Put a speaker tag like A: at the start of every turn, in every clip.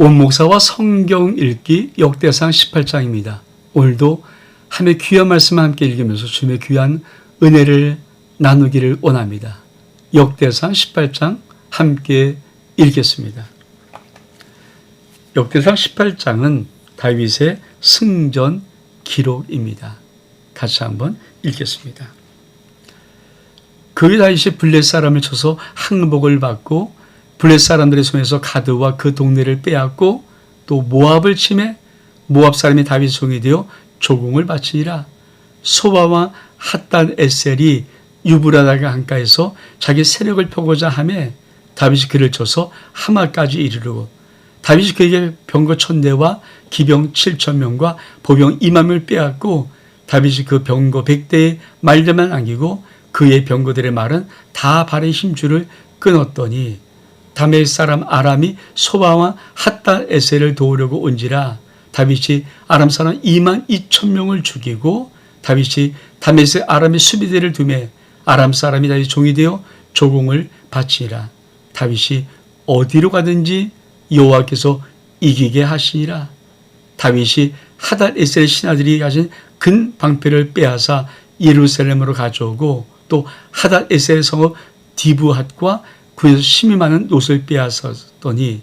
A: 원목사와 성경 읽기 역대상 18장입니다. 오늘도 함의 귀한 말씀을 함께 읽으면서 주님의 귀한 은혜를 나누기를 원합니다. 역대상 18장 함께 읽겠습니다. 역대상 18장은 다윗의 승전 기록입니다. 같이 한번 읽겠습니다. 그 다윗이 블레 사람을 쳐서 항복을 받고 블레 사람들의 손에서 가드와 그 동네를 빼앗고 또 모압을 침해 모압 사람이 다윗 종이 되어 조공을 바치니라. 소바와 핫단 에셀이 유브라다가 강가에서 자기 세력을 펴고자 하매 다윗이 그를 쳐서 하마까지 이르르고 다윗이 그에게 병거 천대와 기병 7천 명과 보병 2만 명을 빼앗고 다윗이 그 병거 100대의 말들만 남기고 그의 병거들의 말은 다 발의 힘줄을 끊었더니 다메 사람 아람이 소바와 핫다 에셀을 도우려고 온지라 다윗이 아람 사람 2만 2천 명을 죽이고 다윗이 다메스 아람의 수비대를 두매 아람 사람이 다윗 종이 되어 조공을 바치니라. 다윗이 어디로 가든지 여호와께서 이기게 하시니라. 다윗이 하달 에셀 신하들이 가진 근 방패를 빼앗아 예루살렘으로 가져오고 또 하달 에셀 성읍 디브핫과 그에서 심이 많은 옷을 빼앗았더니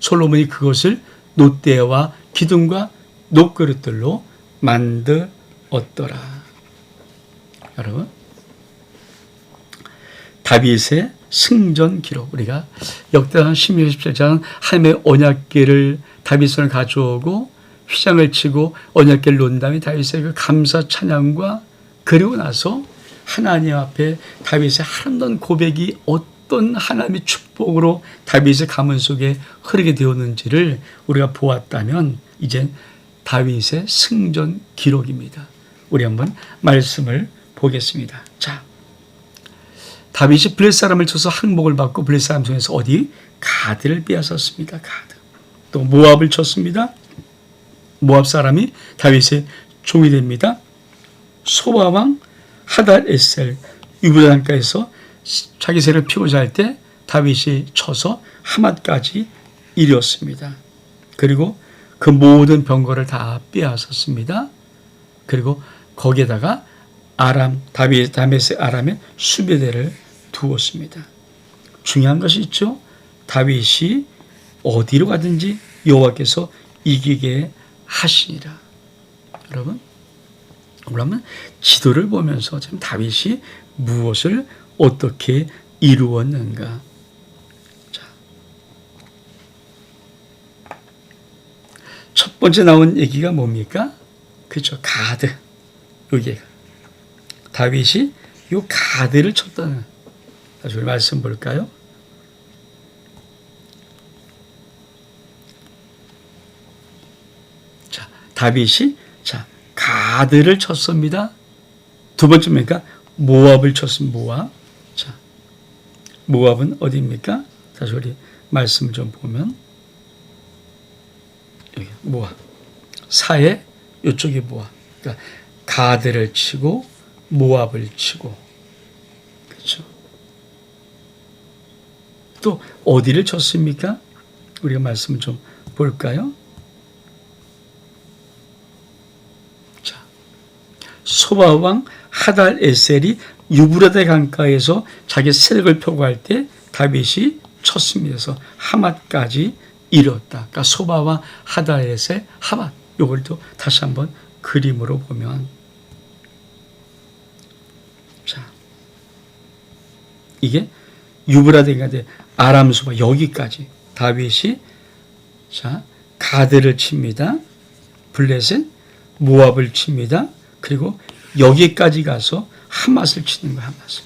A: 솔로몬이 그것을 놋대와 기둥과 녹그릇들로 만들었더라. 여러분, 다윗의 승전 기록 우리가 역대상 16, 17장은 하나님의 언약궤를 다윗 손을 가져오고 휘장을 치고 언약궤를 놓은 다음에 다윗의 그 감사 찬양과 그리고 나서 하나님 앞에 다윗의 아름다운 고백이 어떤 하나님의 축복으로 다윗의 가문 속에 흐르게 되었는지를 우리가 보았다면 이제 다윗의 승전 기록입니다. 우리 한번 말씀을 보겠습니다. 자, 다윗이 블레 사람을 쳐서 항복을 받고 블레 사람 중에서 어디 가드를 빼앗았습니다. 가드. 또 모압을 쳤습니다. 모압 사람이 다윗의 종이 됩니다. 소바 왕 하달 에셀 유브단가에서 자기 세를 피우자 할 때 다윗이 쳐서 하맛까지 이뤘습니다. 그리고 그 모든 병거를 다 빼앗았습니다. 그리고 거기에다가 아람 다윗 다메스 아람의 수비대를 두었습니다. 중요한 것이 있죠. 다윗이 어디로 가든지 여호와께서 이기게 하시니라. 여러분, 그러면 지도를 보면서 참 다윗이 무엇을 어떻게 이루었는가. 자, 첫 번째 나온 얘기가 뭡니까? 그렇죠. 가드. 여기가. 다윗이 이 가드를 쳤다는. 다시 우리 말씀 볼까요? 자, 다윗이 자 가드를 쳤습니다. 두 번째입니까? 모압을 쳤습니다. 모압. 자, 모압은 어디입니까? 다시 우리 말씀 좀 보면 여기 모압. 사해 이쪽이 모압. 그러니까 가드를 치고 모압을 치고 그렇죠. 또 어디를 쳤습니까? 우리가 말씀을 좀 볼까요? 자, 소바왕 하달 에셀이 유브라데 강가에서 자기 세력을 표구할 때 다윗이 쳤습니다. 그래서 하맛까지 이뤘다. 그러니까 소바와 에셀 하맛. 요걸 또 다시 한번 그림으로 보면 자 이게 유브라데가 돼 아람 소바 여기까지 다윗이 자 가드를 칩니다. 블레셋 모압을 칩니다. 그리고 여기까지 가서 하맛을 치는 거야, 하맛을.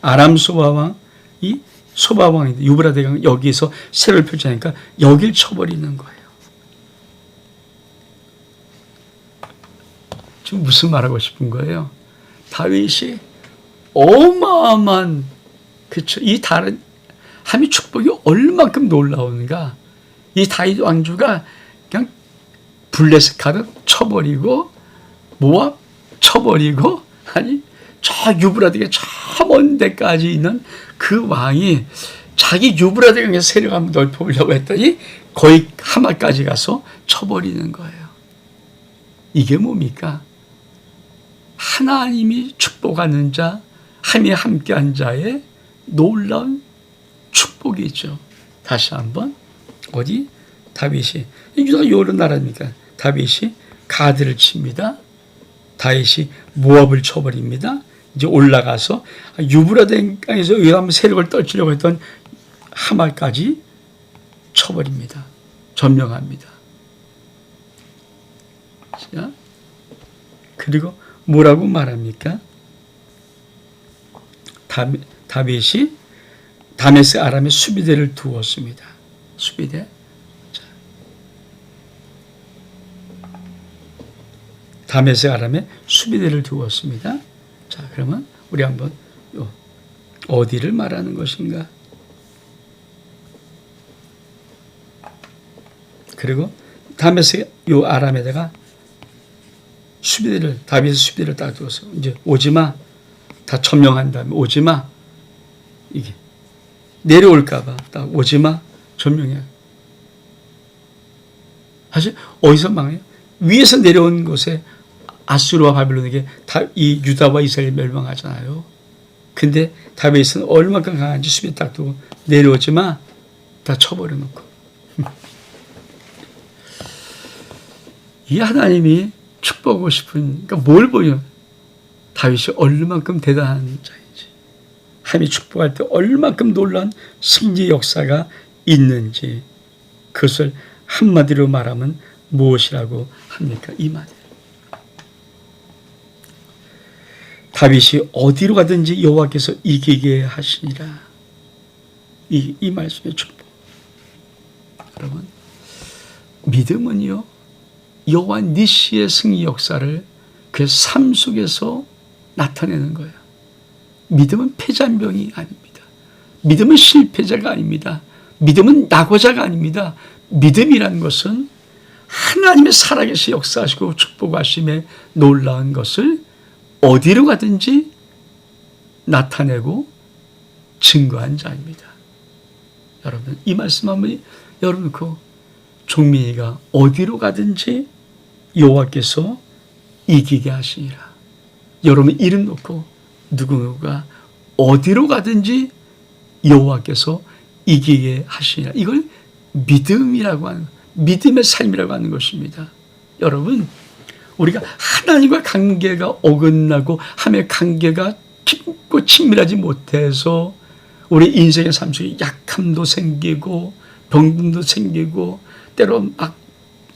A: 아람 소바왕, 이 소바왕인데 유브라데가 여기서 세를 펼치니까 여길 쳐버리는 거예요. 지금 무슨 말하고 싶은 거예요? 다윗이 어마어마한 그쵸 이 다른 함의 축복이 얼만큼 놀라운가 이 다윗 왕주가 그냥 블레셋 가득 쳐버리고 모압 쳐버리고 아니 저 유브라데가 저먼 데까지 있는 그 왕이 자기 유브라데강에 세력 한번 넓혀보려고 했더니 거의 하마까지 가서 쳐버리는 거예요. 이게 뭡니까? 하나님이 축복하는 자, 하나님이 함께한 자의 놀라운 축복이죠. 다시 한번 어디 다윗이 유다 여러 나라니까 다윗이 가드를 칩니다. 다윗이 모압을 쳐버립니다. 이제 올라가서 유브라데 강에서 의람 세력을 떨치려고 했던 하말까지 쳐버립니다. 점령합니다. 자, 그리고 뭐라고 말합니까? 다윗이 다메스 아람에 수비대를 두었습니다. 수비대. 자. 다메스 아람에 수비대를 두었습니다. 자, 그러면 우리 한번 요 어디를 말하는 것인가? 그리고 다메스 요 아람에다가 수비대를 다윗의 수비대를 딱 두어서 이제 오지마 다 점령한 다음에 오지마 이게 내려올까봐 딱 오지마 점령해. 사실 어디서 망해요? 위에서 내려온 곳에 아수르와 바빌론에게 다이 유다와 이스라엘 멸망하잖아요. 근데 다윗은 얼마큼 강한지 수비 딱 두고 내려오지 마 다 쳐버려 놓고 이 하나님이 축복하고 싶은 그러니까 뭘 보여? 다윗이 얼마큼 대단한 자인지 하나님이 축복할 때 얼마큼 놀라운 승리의 역사가 있는지 그것을 한마디로 말하면 무엇이라고 합니까? 이 말. 다윗이 어디로 가든지 여호와께서 이기게 하시니라. 이, 이 말씀의 축복. 여러분, 믿음은요, 여호와 니시의 승리 역사를 그 삶 속에서 나타내는 거예요. 믿음은 패잔병이 아닙니다. 믿음은 실패자가 아닙니다. 믿음은 낙오자가 아닙니다. 믿음이라는 것은 하나님의 살아계시 역사하시고 축복하심에 놀라운 것을 어디로 가든지 나타내고 증거한 자입니다. 여러분 이 말씀 한번 여러분 그 종민이가 어디로 가든지 여호와께서 이기게 하시니라. 여러분 이름 놓고 누구누가 어디로 가든지 여호와께서 이기게 하시니라. 이걸 믿음이라고 하는 믿음의 삶이라고 하는 것입니다. 여러분 우리가 하나님과 관계가 어긋나고 하나님의 관계가 깊고 친밀하지 못해서 우리 인생의 삶 속에 약함도 생기고 병든도 생기고 때로 막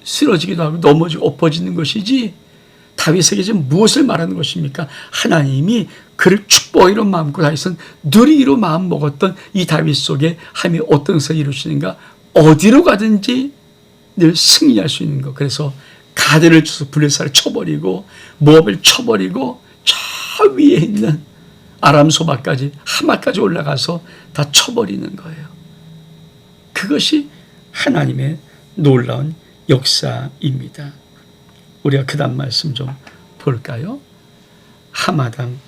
A: 쓰러지기도 하고 넘어지고 엎어지는 것이지 다윗에게 지금 무엇을 말하는 것입니까? 하나님이 그를 축복하기로 마음고 다윗은 누리기로 마음 먹었던 이 다윗 속에 하나님이 어떤 것을 이루시는가 어디로 가든지 늘 승리할 수 있는 것. 그래서 가드를 쳐서 블레사를 쳐버리고 모압을 쳐버리고 저 위에 있는 아람 소바까지 하마까지 올라가서 다 쳐버리는 거예요. 그것이 하나님의 놀라운 역사입니다. 우리가 그 다음 말씀 좀 볼까요? 하마당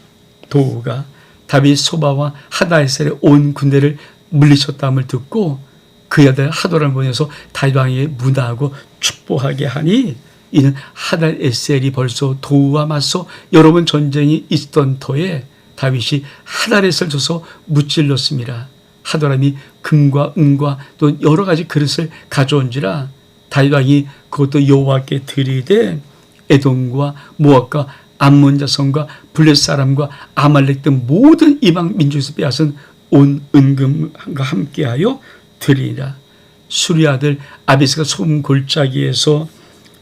A: 도우가 다윗 소바와 하다에셀의 온 군대를 물리쳤다함을 듣고 그 아들 하도를 보내서 다윗 왕에게 문하고 축복하게 하니 이는 하달 에셀이 벌써 도우와 맞서 여러 번 전쟁이 있던 터에 다윗이 하달에셀 줘서 무찔렀습니다. 하도람이 금과 은과 또 여러 가지 그릇을 가져온지라 왕이 그것도 여호와께 드리되 에돔과 모압과 암몬 자손과 블레 사람과 아말렉 등 모든 이방 민족에서 빼앗은 온 은금과 함께하여 드리리라. 수리 아들 아비스가 소금 골짜기에서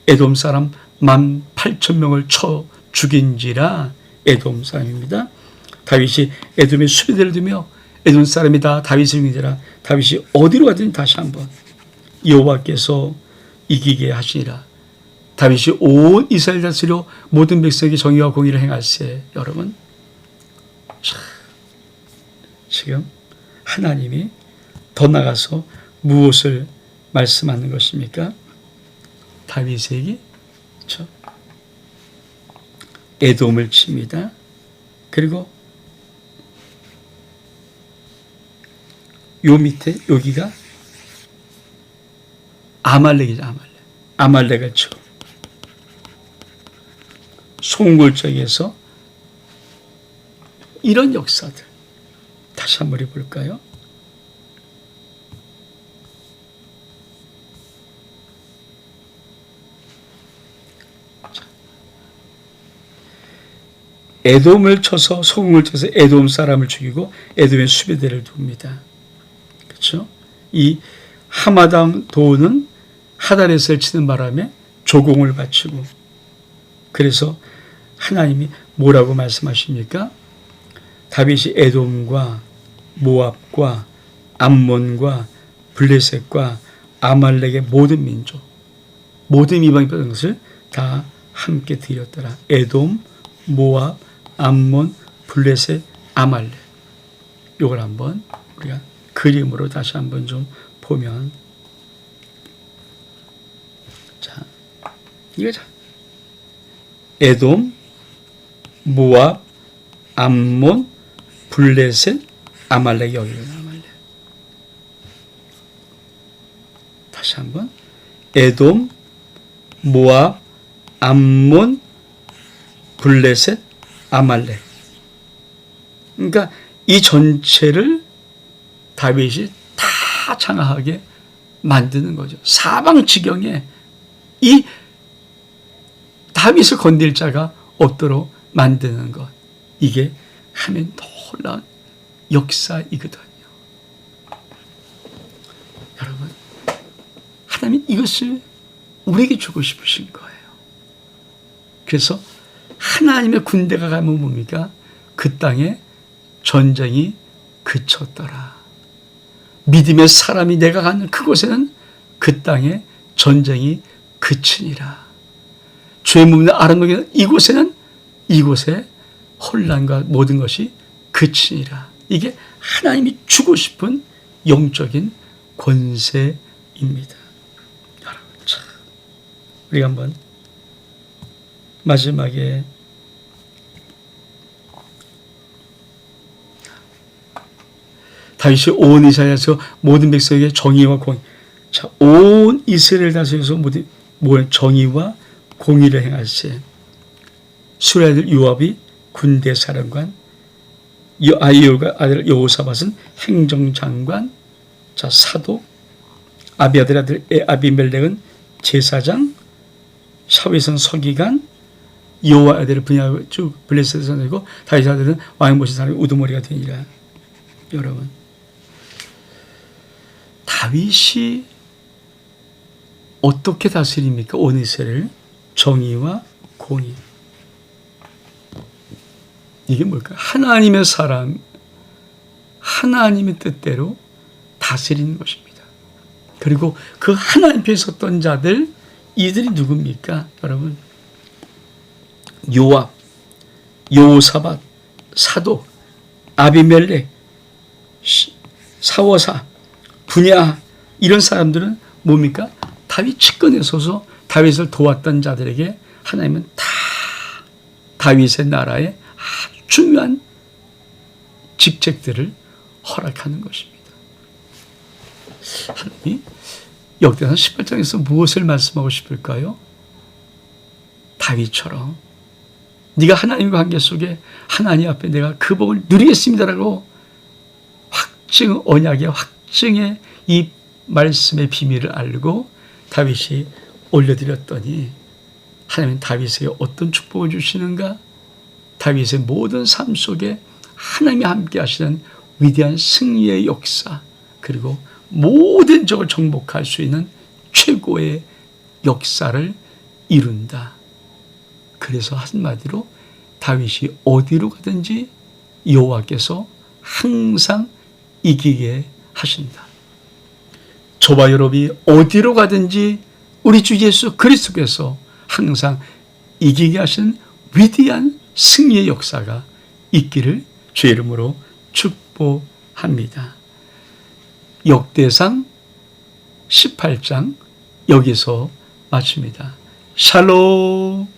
A: 에돔 사람 만 팔천 명을 쳐 죽인지라 에돔 사람입니다. 다윗이 에돔의 수비대를 두며 에돔 사람이 다 다윗의 중이라 다윗이 어디로 가든 다시 한번 여호와께서 이기게 하시니라. 다윗이 온 이스라엘 다스려 모든 백성에게 정의와 공의를 행할세. 여러분, 참, 지금 하나님이 더 나가서 무엇을 말씀하는 것입니까? 다윗에게 그렇죠? 에돔을 칩니다. 그리고 요 밑에 여기가 아말렉이죠. 아말렉. 아말렉을 쳐. 송골적에서 이런 역사들 다시 한번 해볼까요? 에돔을 쳐서 소금을 쳐서 에돔 사람을 죽이고 에돔의 수비대를 둡니다. 그렇죠? 이 하마당 도는 하다렛을 치는 바람에 조공을 바치고 그래서 하나님이 뭐라고 말씀하십니까? 다윗이 에돔과 모압과 암몬과 블레셋과 아말렉의 모든 민족 모든 이방인 것을 다 함께 드렸더라. 에돔, 모압, 암몬, 블레셋, 아말렉. 요걸 한번 우리가 그림으로 다시 한번 좀 보면 자 이거 자 에돔, 모압, 암몬, 블레셋, 아말렉 여기가 아말렉. 다시 한번 에돔, 모압, 암몬, 블레셋, 아말렉. 그러니까 이 전체를 다윗이 다 장악하게 만드는 거죠. 사방지경에 이 다윗을 건들 자가 없도록 만드는 것. 이게 하면 놀라운 역사이거든요. 여러분, 하나님 이것을 우리에게 주고 싶으신 거예요. 그래서 하나님의 군대가 가면 뭡니까? 그 땅에 전쟁이 그쳤더라. 믿음의 사람이 내가 가는 그곳에는 그 땅에 전쟁이 그치니라. 죄 묻는 아름다운 이곳에는 이곳에 혼란과 모든 것이 그치니라. 이게 하나님이 주고 싶은 영적인 권세입니다. 여러분, 참. 우리가 한번 마지막에 다윗이 온 이스라엘에서 모든 백성에게 정의와 공의. 자, 온 이스라엘 다스려서 모든 정의와 공의를 행할세. 수라들 요압이 군대 사령관, 아이오가 아들 여호사밧은 행정장관, 자 사도, 아비아들 아들 아비멜렉은 제사장, 샤윗은 서기관, 여호와 아들을 분야하고 쭉 블레셋 선이고 다윗 아들은 왕의 모신 사람이 우두머리가 되니라. 여러분, 다윗이 어떻게 다스립니까? 온 이스라엘 정의와 공의. 이게 뭘까? 하나님의 사람, 하나님의 뜻대로 다스리는 것입니다. 그리고 그 하나님 편에 섰던 자들, 이들이 누굽니까? 여러분, 요압, 요사밧, 사도, 아비멜렉, 사워사, 분야 이런 사람들은 뭡니까? 다윗 측근에 서서 다윗을 도왔던 자들에게 하나님은 다 다윗의 나라에 아주 중요한 직책들을 허락하는 것입니다. 하나님이 역대상 18장에서 무엇을 말씀하고 싶을까요? 다윗처럼 네가 하나님과 관계 속에 하나님 앞에 내가 그 복을 누리겠습니다라고 확증 언약의 확 증의 이 말씀의 비밀을 알고 다윗이 올려드렸더니 하나님 다윗에게 어떤 축복을 주시는가? 다윗의 모든 삶 속에 하나님이 함께 하시는 위대한 승리의 역사 그리고 모든 적을 정복할 수 있는 최고의 역사를 이룬다. 그래서 한마디로 다윗이 어디로 가든지 여호와께서 항상 이기게 하신다. 저와 여러분이 어디로 가든지 우리 주 예수 그리스도께서 항상 이기게 하신 위대한 승리의 역사가 있기를 주 이름으로 축복합니다. 역대상 18장 여기서 마칩니다. 샬롬